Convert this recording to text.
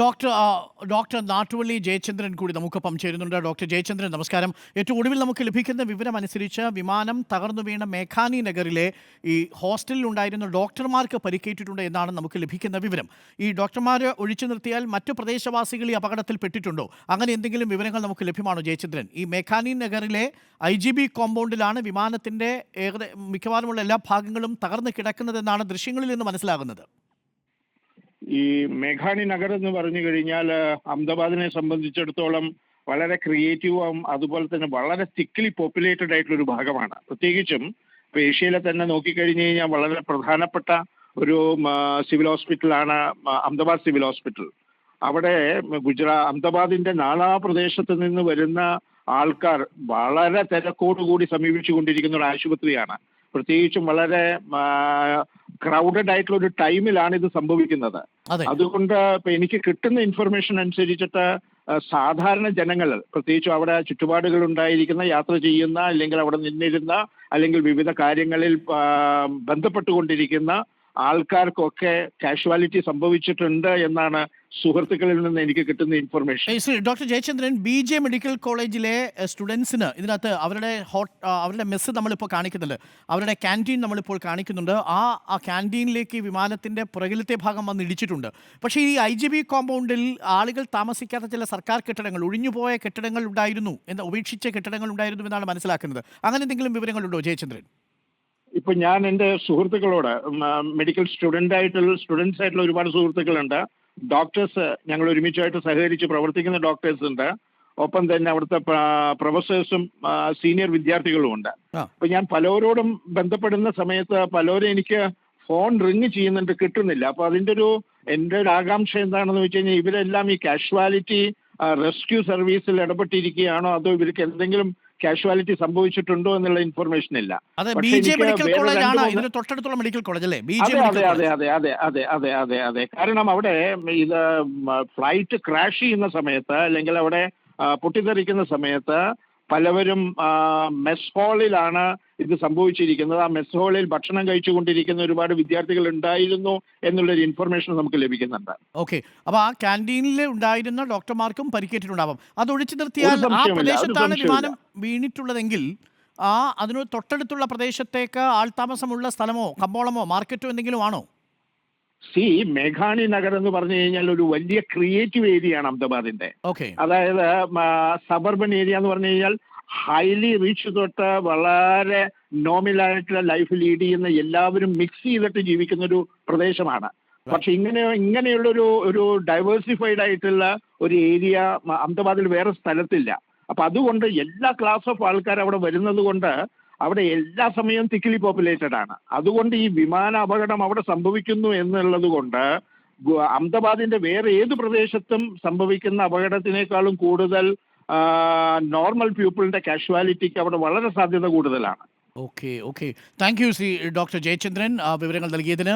Doctor doctor നാട്ടുവള്ളി Jayachandran കൂടി നമുക്കൊപ്പം ചേരുന്നുണ്ട് ഡോക്ടർ ജയചന്ദ്രൻ നമസ്കാരം. ഏറ്റവും ഒടുവിൽ നമുക്ക് ലഭിക്കുന്ന വിവരം അനുസരിച്ച് വിമാനം തകർന്നു വീണ മേഘാനി നഗറിലെ ഈ ഹോസ്റ്റലിൽ ഉണ്ടായിരുന്ന ഡോക്ടർമാർക്ക് പരിക്കേറ്റിട്ടുണ്ട് എന്നാണ് നമുക്ക് ലഭിക്കുന്ന വിവരം. ഈ ഡോക്ടർമാരെ ഒഴിച്ചു നിർത്തിയാൽ മറ്റു പ്രദേശവാസികൾ ഈ അപകടത്തിൽ പെട്ടിട്ടുണ്ടോ? അങ്ങനെ എന്തെങ്കിലും വിവരങ്ങൾ നമുക്ക് ലഭ്യമാണോ ജയചന്ദ്രൻ? ഈ മേഘാനി നഗറിലെ ഐ ജി ബി കോമ്പൗണ്ടിലാണ് വിമാനത്തിന്റെ ഏകദേശം മിക്കവാറുമുള്ള എല്ലാ ഭാഗങ്ങളും തകർന്ന് കിടക്കുന്നതെന്നാണ് ദൃശ്യങ്ങളിൽ നിന്ന് മനസ്സിലാകുന്നത്. ഈ മേഘാണി നഗർ എന്ന് പറഞ്ഞു കഴിഞ്ഞാൽ അഹമ്മദാബാദിനെ സംബന്ധിച്ചിടത്തോളം വളരെ ക്രിയേറ്റീവും അതുപോലെ തന്നെ വളരെ തിക്കിലി പോപ്പുലേറ്റഡ് ആയിട്ടുള്ള ഒരു ഭാഗമാണ്. പ്രത്യേകിച്ചും ഇപ്പൊ ഏഷ്യയിലെ തന്നെ നോക്കിക്കഴിഞ്ഞു കഴിഞ്ഞാൽ വളരെ പ്രധാനപ്പെട്ട ഒരു സിവിൽ ഹോസ്പിറ്റലാണ് അഹമ്മദാബാദ് സിവിൽ ഹോസ്പിറ്റൽ. അവിടെ ഗുജറാ അഹമ്മദാബാദിന്റെ നാനാപ്രദേശത്ത് നിന്ന് വരുന്ന ആൾക്കാർ വളരെ തിരക്കോടുകൂടി സമീപിച്ചുകൊണ്ടിരിക്കുന്ന ഒരു ആശുപത്രിയാണ്. പ്രത്യേകിച്ചും വളരെ ക്രൗഡഡ് ആയിട്ടുള്ള ഒരു ടൈമിലാണ് ഇത് സംഭവിക്കുന്നത്. അതുകൊണ്ട് ഇപ്പൊ എനിക്ക് കിട്ടുന്ന ഇൻഫർമേഷൻ അനുസരിച്ചിട്ട് സാധാരണ ജനങ്ങൾ പ്രത്യേകിച്ചും അവിടെ ചുറ്റുപാടുകൾ ഉണ്ടായിരിക്കുന്ന യാത്ര ചെയ്യുന്ന അല്ലെങ്കിൽ അവിടെ നിന്നിരുന്ന അല്ലെങ്കിൽ വിവിധ കാര്യങ്ങളിൽ ബന്ധപ്പെട്ടുകൊണ്ടിരിക്കുന്ന ആൾക്കാർക്കൊക്കെ കാഷ്വാലിറ്റി സംഭവിച്ചിട്ടുണ്ട് എന്നാണ് സുഹൃത്തുക്കളിൽ നിന്ന് എനിക്ക് കിട്ടുന്ന information doctor Jayachandran B J medical കോളേജിലെ സ്റ്റുഡൻസിന് ഇതിനകത്ത് അവരുടെ ഹോട്ട് അവരുടെ മെസ്സ് നമ്മളിപ്പോൾ കാണിക്കുന്നുണ്ട്. അവരുടെ ക്യാന്റീൻ നമ്മളിപ്പോൾ കാണിക്കുന്നുണ്ട്. ആ ആ ക്യാന്റീനിലേക്ക് വിമാനത്തിന്റെ പുറകിലത്തെ ഭാഗം വന്ന് ഇടിച്ചിട്ടുണ്ട്. പക്ഷേ ഈ ഐ ജി ബി കോമ്പൗണ്ടിൽ ആളുകൾ താമസിക്കാത്ത ചില സർക്കാർ കെട്ടിടങ്ങൾ ഒഴിഞ്ഞുപോയ കെട്ടിടങ്ങൾ ഉണ്ടായിരുന്നു എന്ന് ഉപേക്ഷിച്ച കെട്ടിടങ്ങൾ ഉണ്ടായിരുന്നു എന്നാണ് മനസ്സിലാക്കുന്നത്. അങ്ങനെ എന്തെങ്കിലും വിവരങ്ങളുണ്ടോ ജയചന്ദ്രൻ? ഇപ്പൊ ഞാൻ എന്റെ സുഹൃത്തുക്കളോട് മെഡിക്കൽ സ്റ്റുഡന്റ് ആയിട്ടുള്ള സ്റ്റുഡൻസ് ആയിട്ടുള്ള ഒരുപാട് സുഹൃത്തുക്കളുണ്ട്. ഡോക്ടേഴ്സ് ഞങ്ങൾ ഒരുമിച്ചായിട്ട് സഹകരിച്ച് പ്രവർത്തിക്കുന്ന ഡോക്ടേഴ്സ് ഉണ്ട്. ഒപ്പം തന്നെ അവിടുത്തെ പ്രൊഫസേഴ്സും സീനിയർ വിദ്യാർത്ഥികളും ഉണ്ട്. അപ്പൊ ഞാൻ പലരോടും ബന്ധപ്പെടുന്ന സമയത്ത് പലരും എനിക്ക് ഫോൺ റിങ് ചെയ്യുന്നുണ്ട് കിട്ടുന്നില്ല. അപ്പൊ അതിന്റെ ഒരു എന്റെ ഒരു ആകാംക്ഷ എന്താണെന്ന് വെച്ച് കഴിഞ്ഞാൽ ഇവരെല്ലാം ഈ കാഷ്വാലിറ്റി റെസ്ക്യൂ സർവീസിൽ ഇടപെട്ടിരിക്കുകയാണോ അതോ ഇവർക്ക് എന്തെങ്കിലും കാഷ്വാലിറ്റി സംഭവിച്ചിട്ടുണ്ടോ എന്നുള്ള ഇൻഫർമേഷൻ ഇല്ല. അതെ പക്ഷേ ബി ജെ മെഡിക്കൽ കോളേജ് ആണ്? ഇതിന് തൊട്ടടുത്തുള്ള മെഡിക്കൽ കോളേജ് അല്ലേ? ബി ജെ അതെ അതെ അതെ അതെ അതെ അതെ അതെ അതെ. കാരണം അവിടെ ഇത് ഫ്ലൈറ്റ് ക്രാഷ് ചെയ്യുന്ന സമയത്ത് അല്ലെങ്കിൽ അവിടെ പൊട്ടിത്തെറിക്കുന്ന സമയത്ത് പലവരും മെസ് ഹാളിലാണ് ഇത് സംഭവിച്ചിരിക്കുന്നത്. ആ മെസ് ഹാളിൽ ഭക്ഷണം കഴിച്ചുകൊണ്ടിരിക്കുന്ന ഒരുപാട് വിദ്യാർത്ഥികൾ ഉണ്ടായിരുന്നു എന്നുള്ള ഒരു ഇൻഫർമേഷൻ നമുക്ക് ലഭിക്കുന്നുണ്ട്. ഓക്കെ അപ്പൊ ആ ക്യാന്റീനിൽ ഉണ്ടായിരുന്ന ഡോക്ടർമാർക്കും പരിക്കേറ്റിട്ടുണ്ടാവും. അത് ഒഴിച്ചു നിർത്തിയാൽ ആ പ്രദേശത്താണ് വിമാനം വീണിട്ടുള്ളതെങ്കിൽ ആ അതിന് തൊട്ടടുത്തുള്ള പ്രദേശത്തേക്ക് ആൾതാമസമുള്ള സ്ഥലമോ കമ്പോളമോ മാർക്കറ്റോ എന്തെങ്കിലും ആണോ? സി മേഘാണി നഗർ എന്ന് പറഞ്ഞു കഴിഞ്ഞാൽ ഒരു വലിയ ക്രിയേറ്റീവ് ഏരിയയാണ് അഹമ്മദാബാദിന്റെ. അതായത് സബർബൻ ഏരിയ എന്ന് പറഞ്ഞു കഴിഞ്ഞാൽ ഹൈലി റിച്ച് തൊട്ട് വളരെ നോമിലായിട്ടുള്ള ലൈഫ് ലീഡ് ചെയ്യുന്ന എല്ലാവരും മിക്സ് ചെയ്തിട്ട് ജീവിക്കുന്ന ഒരു പ്രദേശമാണ് പക്ഷെ ഇങ്ങനെ ഇങ്ങനെയുള്ള ഒരു ഒരു ഡൈവേഴ്സിഫൈഡ് ആയിട്ടുള്ള ഒരു ഏരിയ അഹമ്മദാബാദിൽ വേറെ സ്ഥലത്തില്ല. അപ്പൊ അതുകൊണ്ട് എല്ലാ ക്ലാസ് ഓഫ് ആൾക്കാർ അവിടെ വരുന്നത് കൊണ്ട് അവിടെ എല്ലാ സമയവും തിക്കിലി പോപ്പുലേറ്റഡ് ആണ്. അതുകൊണ്ട് ഈ വിമാന അപകടം അവിടെ സംഭവിക്കുന്നു എന്നുള്ളത് കൊണ്ട് അഹമ്മദാബാദിന്റെ വേറെ ഏത് പ്രദേശത്തും സംഭവിക്കുന്ന അപകടത്തിനേക്കാളും കൂടുതൽ നോർമൽ പീപ്പിളിന്റെ കാഷ്വാലിറ്റിക്ക് അവിടെ വളരെ സാധ്യത കൂടുതലാണ്. Okay okay thank you Shri doctor Jayachandran. വിവരങ്ങൾ നൽകിയതിന്